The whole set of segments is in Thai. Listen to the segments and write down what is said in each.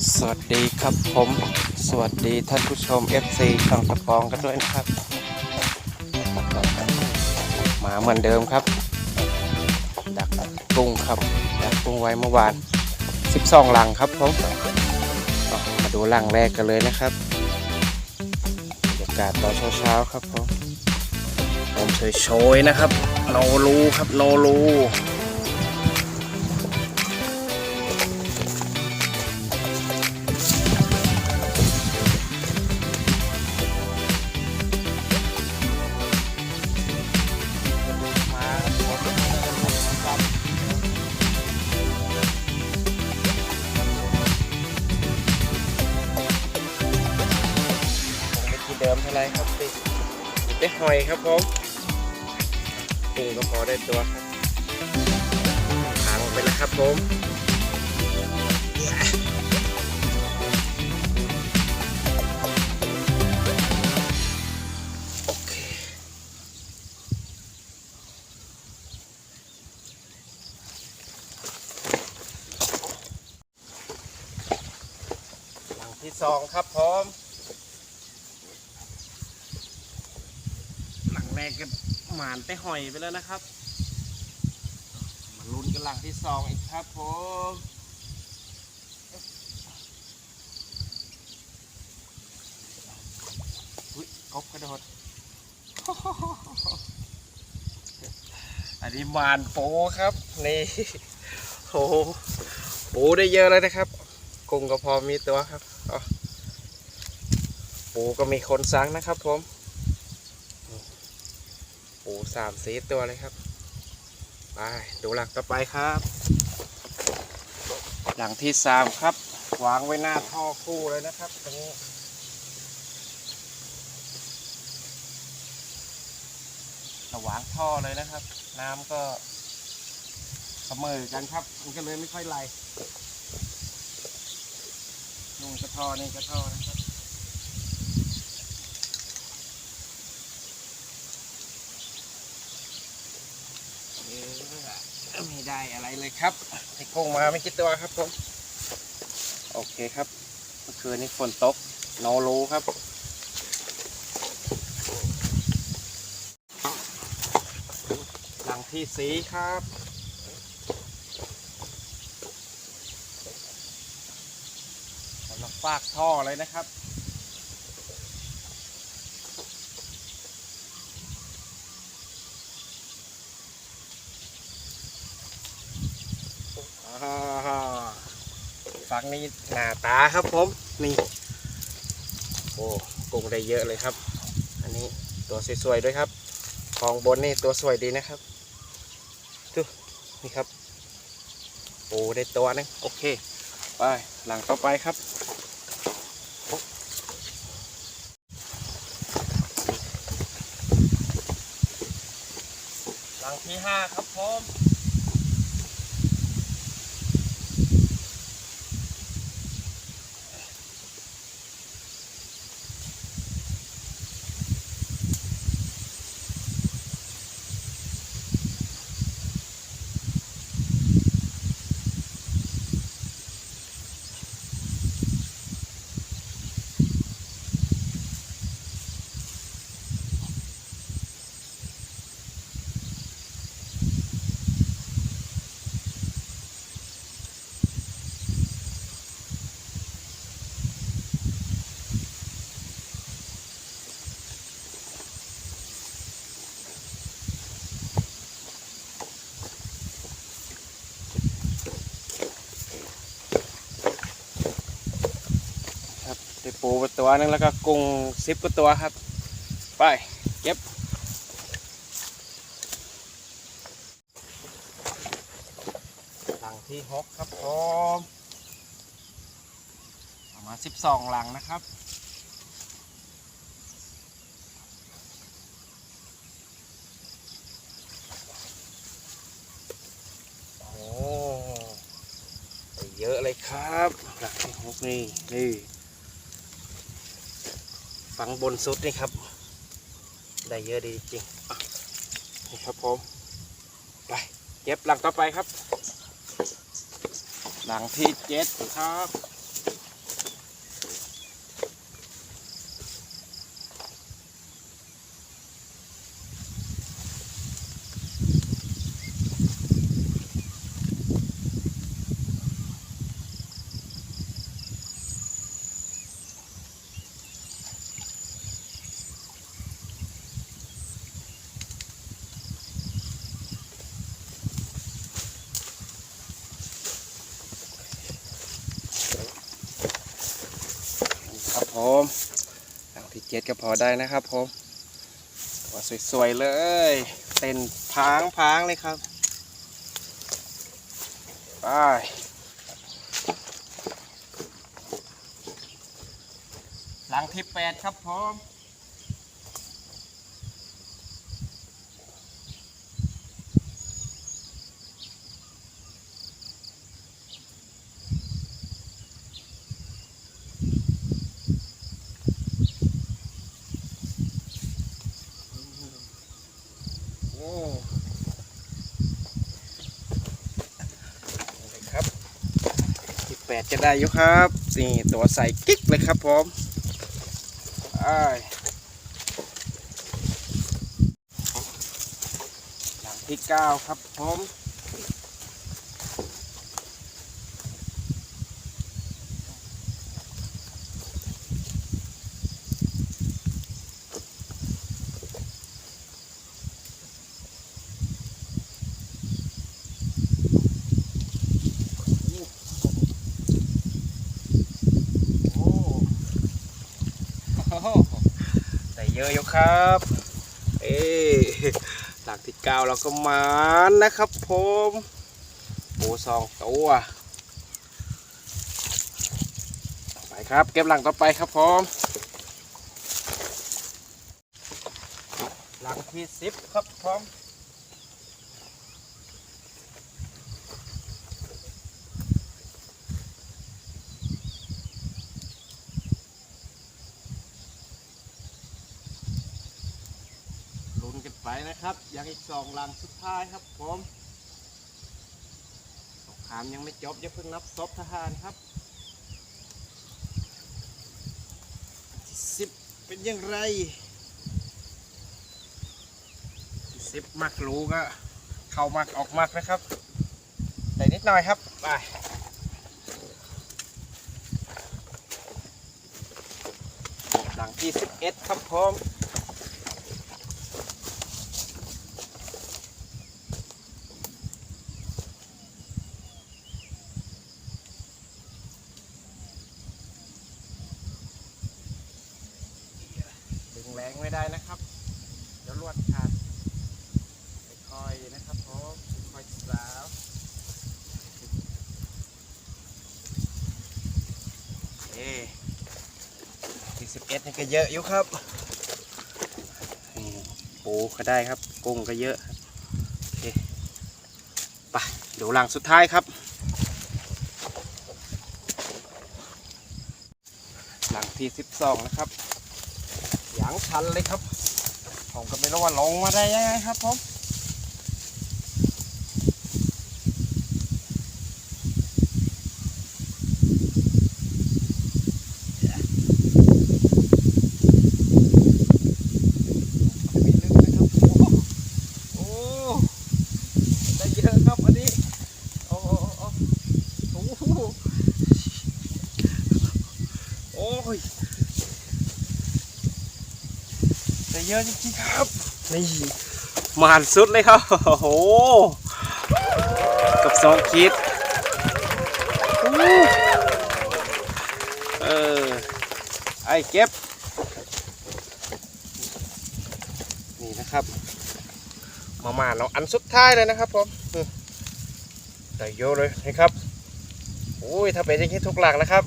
สวัสดีครับผม สวัสดีท่านผู้ชม FC ช่องตะปองกันด้วยนะครับ มาเหมือนเดิมครับ ดักกุ้งครับ ดักกุ้งไว้เมื่อวาน 12หลังครับผมมาดูหลังแรกกันเลยนะครับบรรยากาศตอนเช้าๆครับผมผมเฉยโชยๆนะครับโนรูครับโนรู หอยครับผมปรุงก็พอได้ตัวครับทางไปแล้วครับผม หลังแรกก็หมานไปหอยไปแล้วนะครับ มาลุ้นกันหลังที่สองอีกครับผมอุ้ยกบกระโดด อันนี้หมานโปครับนี่โอ้โหปูได้เยอะเลยนะครับ กุ้งก็พอมีตัวครับปูก็มีคนสั่งนะครับผม ปูสามสีตัวเลยครับไปดูหลังต่อไปครับ หลังที่สามครับวางไว้หน้าท่อคู่เลยนะครับตรงนี้ระวางท่อเลยนะครับ น้ำก็เสมอกันครับ มันก็เลยไม่ค่อยไหลนุ่งกระท่อนี่กระท่อนะครับเอ๊ะไม่ได้อะไร เลยครับไอ้กุ้งมาไม่คิดตัวครับผมโอเคครับเมื่อคืนนี้ฝนตกโนรูครับหลังที่สีครับสำหรับฟากท่อเลยนะครับ อ่าฝั่งนี้หน้าตาครับผม นี่ โอ้กุ้งได้เยอะเลยครับ อันนี้ตัวสวยๆด้วยครับกองบนนี่ตัวสวยดีนะครับดูนี่ครับ โอ้ได้ตัวนึงโอเค ไปหลังต่อไปครับหลังที่ห้าครับผม ได้ปูไปตัวนึงแล้วก็กุ้งซิปก็ตัวครับ ไปเก็บหลังที่หกครับผมประมาสิบสองหลังนะครับโอ้เยอะเลยครับหลังที่หกนี่นี่ ฝังบนสุดนี่ครับ ได้เยอะดีจริงอะนี่ครับผมไปเก็บหลังต่อไปครับ หลังที่เจ็ดครับ ผม หลังที่เจ็ดก็พอได้นะครับผมตัวสวยๆเลยเต้นพางพางเลยครับไปหลังที่แปดครับผมโอ้นี่ครับ ที่แป ดจะได้อยู่ครับนี่ตัวใส่กิ๊กเลยครับผมไปหลังที่เก้าครับผมโอ้โหได้เย อะอยู่ครับ เอ้หลักที่เก้าเราก็มานนะครับผมปูสองตัวไปครับ เก็บหลังต่อไปครับผมหลังที่สิบครับผมลุ้นกั นะครับ ยังอีกสองหลังสุดท้ายครับผมสงครามยังไม่จบอย่าเพิ่งนับศพทหารครับที่สิบเป็นอย่างไรที่สิบมักรู้ก็เข้ามักออกมักนะครับแต่นิดหน่อยครับไปหลังที่สิบเอ็ดครับผม ดึงแรงไม่ได้นะครับ เดี๋ยวลวดขาดค่อยๆนะครับผมค่อยๆสาว เอ๊ที่สิบเอ็ดนี่ก็เยอะอยู่ครับนี่ปูก็ได้ครับกุ้งก็เยอะครับโอเคไปดูหลังสุดท้ายครับ หลังที่สิบสองนะครับอย่างชันเลยครับ ผมก็ไม่รู้ว่าลงมาได้ยังไงครับผมไม่ลึกนะครับโอ้โอ้ได้เยอะครับอันนี้ โอ้โอ้โอ้โอ้โหโอ้ย ได้ เยอะจริงๆครับ นี่มานสุดเลยครับ โอ้โห กับสองคิดเออ ไอ้เก็บ นี่นะครับ มามาเราอันสุดท้ายเลยนะครับผมอืมได้เยอะเลยนะครับโอ้ยถ้าเป็นอย่างนี้ทุกหลังนะครับ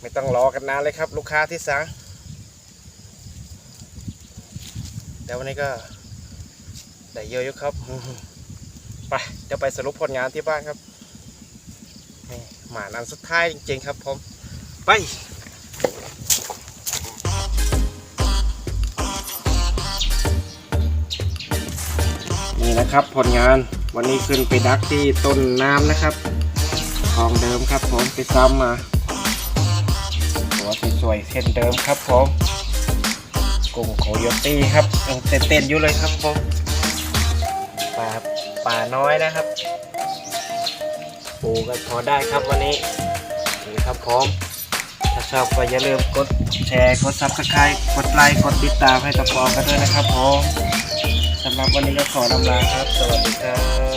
ไม่ต้องรอกันนานเลยครับ ลูกค้าที่สั่ง เดี๋ยววันนี้ก็ได้เยอะอยู่ครับ ไปเดี๋ยวไปสรุปผลงานที่บ้านครับนี่หมานันสุดท้ายจริง ๆ ครับผมไปนี่นะครับผลงานวันนี้ขึ้นไปดักที่ต้นน้ำนะครับของเดิมครับผมไปซ้ำมาตัวสวยๆเช่นเดิมครับผม กุ้งโคโยตี้ครับยังเต้นๆอยู่เลยครับผมปลาป่าน้อยนะครับปูกันพอได้ครับวันนี้นี่ครับผมถ้าชอบก็อย่าลืมกดแชร์กดซับสไครต์กดไลค์กดติดตามให้ตะปอกันด้วยนะครับผมสำหรับวันนี้ก็ขอลำลาครับ สวัสดีครับ